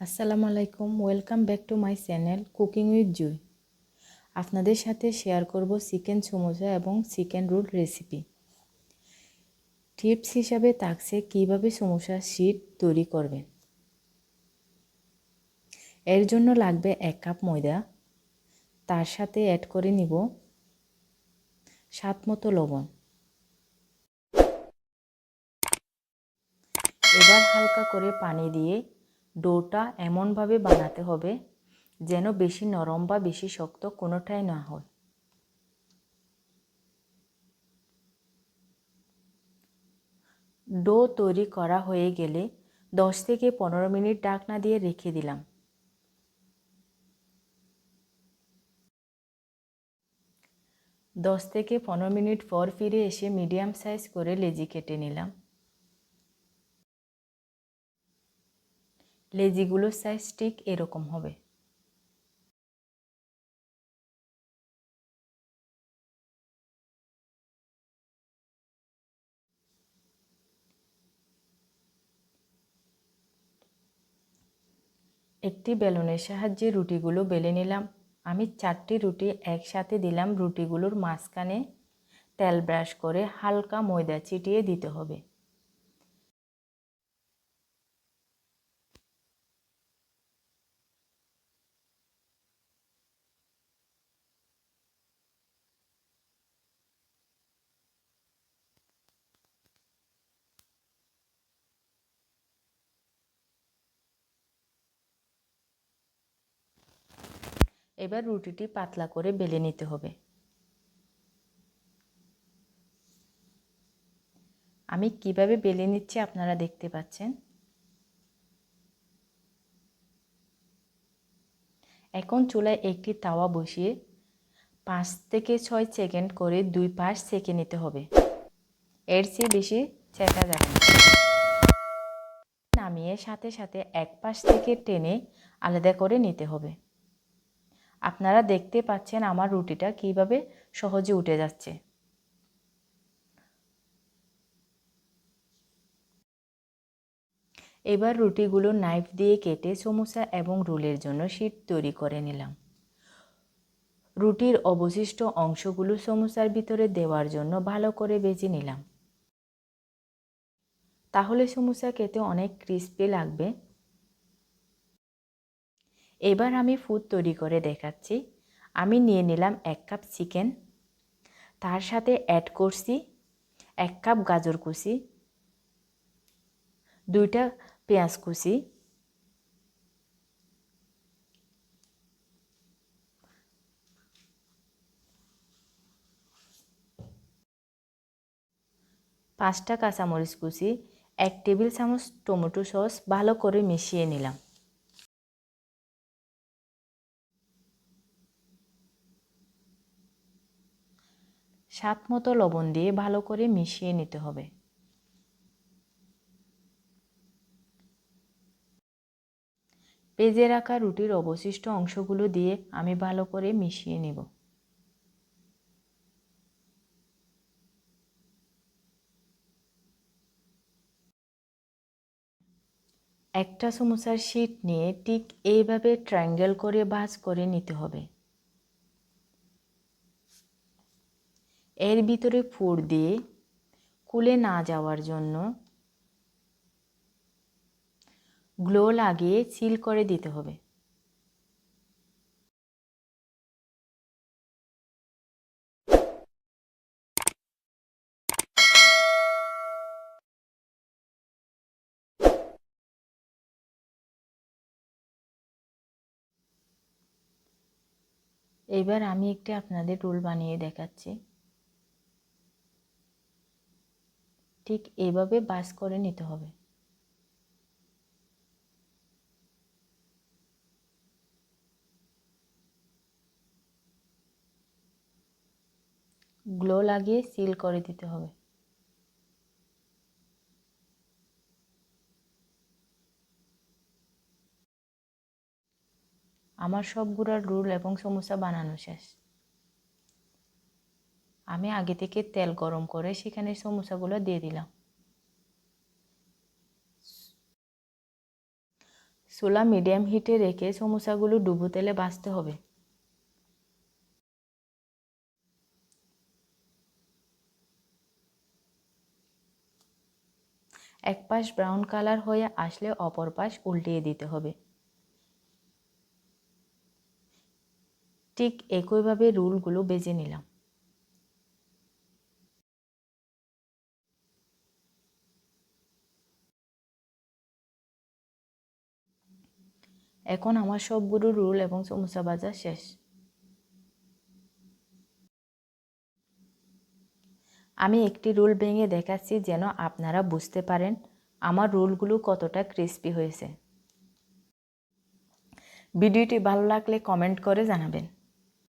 আসসালামু আলাইকুম, welcome back to my channel cooking with Jui. আপনাদের সাথে শেয়ার করব চিকেন সমোসা এবং চিকেন রোল রেসিপি। টিপস হিসাবে থাকছে কীভাবে সমোসা শীট তৈরি করবেন। এর জন্য লাগবে এক কাপ ময়দা, তার সাথে অ্যাড করে নিব স্বাদ মতো লবণ। এবার হালকা করে পানি দিয়ে ডোটা এমনভাবে বানাতে হবে যেন বেশি নরম বা বেশি শক্ত কোনোটাই না হয়। ডো তৈরি করা হয়ে গেলে দশ থেকে পনেরো মিনিট ডাকনা দিয়ে রেখে দিলাম। দশ থেকে পনেরো মিনিট পর ফিরে এসে মিডিয়াম সাইজ করে লেজি কেটে নিলাম। লেজিগুলোর সাইজ ঠিক এরকম হবে। একটি বেলুনের সাহায্যে রুটিগুলো বেলে নিলাম। আমি চারটি রুটি একসাথে দিলাম রুটিগুলোর মাঝখানে। তেল ব্রাশ করে হালকা ময়দা ছিটিয়ে দিতে হবে। এবার রুটিটি পাতলা করে বেলে নিতে হবে। আমি কীভাবে বেলে নিচ্ছি আপনারা দেখতে পাচ্ছেন। এখন চুলায় একটি তাওয়া বসিয়ে পাঁচ থেকে ছয় সেকেন্ড করে দুই পাশ সেকে নিতে হবে। এর চেয়ে বেশি চেকা যাবে নামিয়ে সাথে সাথে এক পাশ থেকে টেনে আলাদা করে নিতে হবে। আপনারা দেখতে পাচ্ছেন আমার রুটিটা কীভাবে সহজে উঠে যাচ্ছে। এবার রুটিগুলো নাইফ দিয়ে কেটে সমোসা এবং রোলের জন্য শীট তৈরি করে নিলাম। রুটির অবশিষ্ট অংশগুলো সমোসার ভিতরে দেওয়ার জন্য ভালো করে বেজে নিলাম। তাহলে সমোসা খেতে অনেক ক্রিস্পি লাগবে। এবার আমি ফুড তৈরি করে দেখাচ্ছি। আমি নিয়ে নিলাম এক কাপ চিকেন তার সাথে অ্যাড করছি এক কাপ গাজর কুচি, দুইটা পেঁয়াজ কুচি, পাঁচটা কাঁচামরিচ কুচি, এক টেবিল চামচ টমেটো সস ভালো করে মিশিয়ে নিলাম। স্বাদ মতো লবণ দিয়ে ভালো করে মিশিয়ে নিতে হবে। পেজে রাখা রুটির অবশিষ্ট অংশগুলো দিয়ে আমি ভালো করে মিশিয়ে নেব। একটা সমোসার শিট নিয়ে ঠিক এইভাবে ট্রায়াঙ্গেল করে ভাজ করে নিতে হবে। এর ভিতরে ফুড দিয়ে কুলে না যাওয়ার জন্য গ্লো লাগিয়ে সিল করে দিতে হবে। এবার আমি একটি আপনাদের রোল বানিয়ে দেখাচ্ছি। ঠিক এভাবে বাস করে নিতে হবে। গ্লো লাগিয়ে সিল করে দিতে হবে। আমার সবগুলোর রুল এবং সমোসা বানানো শেষ। আমি আগে থেকে তেল গরম করে সেখানে সমোসাগুলো দিয়ে দিলাম। চুলা মিডিয়াম হিটে রেখে সমোসাগুলো ডুবো তেলে ভাজতে হবে। এক পাশ ব্রাউন কালার হয়ে আসলে অপর পাশ উল্টিয়ে দিতে হবে। ঠিক একইভাবে রুলগুলো বেজে নিলাম। এখন আমার সবগুলো রুল এবং সমোসা ভাজা শেষ। আমি একটি রুল ভেঙে দেখাচ্ছি যেন আপনারা বুঝতে পারেন আমার রুলগুলো কতটা ক্রিস্পি হয়েছে। ভিডিওটি ভালো লাগলে কমেন্ট করে জানাবেন।